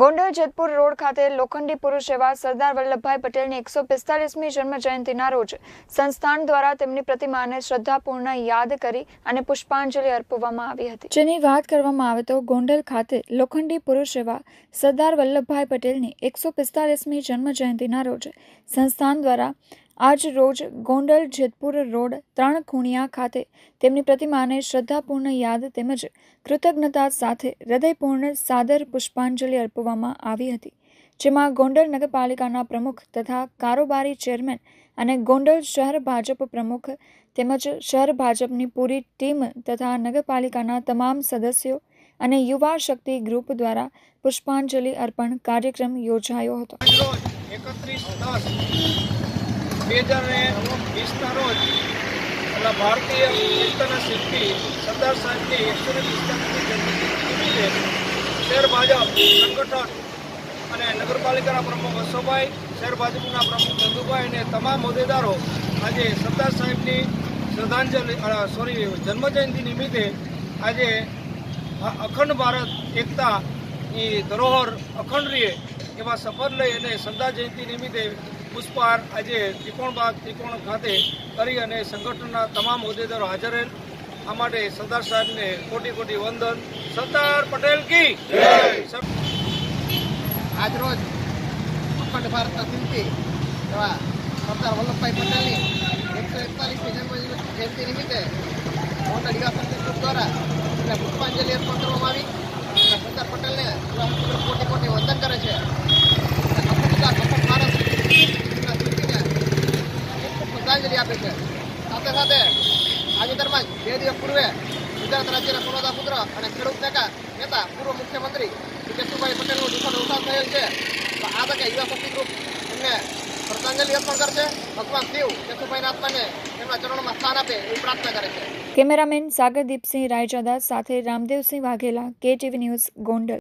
Gondal Jetpur road ખાતે લોખંડી પુરુષ એવા સરદાર વલ્લભભાઈ પટેલની એકસો પિસ્તાલીસમી જન્મ જયંતિના રોજ સંસ્થાન દ્વારા તેમની પ્રતિમાને શ્રદ્ધાપૂર્ણ યાદ કરી અને પુષ્પાંજલિ અર્પવામાં આવી હતી. જેની વાત કરવામાં આવે તો ગોંડલ ખાતે લોખંડી પુરુષ એવા સરદાર વલ્લભભાઈ પટેલની એકસો પિસ્તાલીસમી જન્મ જયંતિના રોજ સંસ્થાન દ્વારા આજ રોજ ગોંડલ જેતપુર રોડ ત્રણ ખૂણિયા ખાતે તેમની પ્રતિમાને શ્રદ્ધાપૂર્ણ યાદ તેમજ કૃતજ્ઞતા સાથે હૃદયપૂર્ણ સાદર પુષ્પાંજલિ અર્પવામાં આવી હતી, જેમાં ગોંડલ નગરપાલિકાના પ્રમુખ તથા કારોબારી ચેરમેન અને ગોંડલ શહેર ભાજપ પ્રમુખ તેમજ શહેર ભાજપની પૂરી ટીમ તથા નગરપાલિકાના તમામ સદસ્યો અને યુવા શક્તિ ગ્રુપ દ્વારા પુષ્પાંજલિ અર્પણ કાર્યક્રમ યોજાયો હતો. બે હજાર ને વીસના રોજ એટલે ભારતીય એકતાના શિલ્પી સરદાર સાહેબની એકસો ને પિસ્તાલીસમી જન્મજયંતિ શહેર ભાજપ, સંગઠન અને નગરપાલિકાના પ્રમુખ અશોકભાઈ, શહેર ભાજપના પ્રમુખ ચંદુભાઈ અને તમામ હોદ્દેદારો આજે સરદાર સાહેબની શ્રદ્ધાંજલિ સોરી જન્મજયંતિ નિમિત્તે આજે અખંડ ભારત, એકતા એ ધરોહર અખંડ રહે એવા શપથ લઈ અને સરદાર જયંતિ નિમિત્તે પુષ્પહાર આજે ત્રિકોણબાગ ત્રિકોણ ખાતે કરી અને સંગઠનના તમામ હોદ્દેદારો હાજર રહેલ. આ માટે સરદાર સાહેબને કોટી કોટી વંદન. સરદાર પટેલ કી આજરોજ અખંડ ભારતના શિલ્પી એવા સરદાર વલ્લભભાઈ પટેલની એકસો એકતાલીસમી જન્મ જયંતિ નિમિત્તે મોટા યુવા દ્વારા એમને પુષ્પાંજલિ અર્પણ કરવામાં આવી. સરદાર પટેલને યુવા સંસદ ગ્રુપ કોટી કોટી વંદન કરે છે અને અખંડતા અખંડ ભારત એમના શિલ્પીને ખૂબ ખૂબ આપી છે. સાથે સાથે તાજેતરમાં બે દિવસ પૂર્વે ગુજરાત રાજ્યના પૂર્વતા પુત્ર અને ખેડૂત નેતા નેતા પૂર્વ મુખ્યમંત્રી કેશુભાઈ પટેલનું દુઃખદ અવસાન થયેલ છે. તો આ તકે યુવા શક્તિ ગ્રુપ એમને શ્રદ્ધાંજલિ અર્પણ કરશે. ભગવાન શિવ કેશુભાઈના આત્માને એમના ચરણોમાં સ્થાન આપે એવી પ્રાર્થના કરે છે. કેમેરામેન સાગરદીપસિંહ રાયજાદા સાથે રામદેવસિંહ વાઘેલા, કેટીવી ન્યૂઝ ગોંડલ.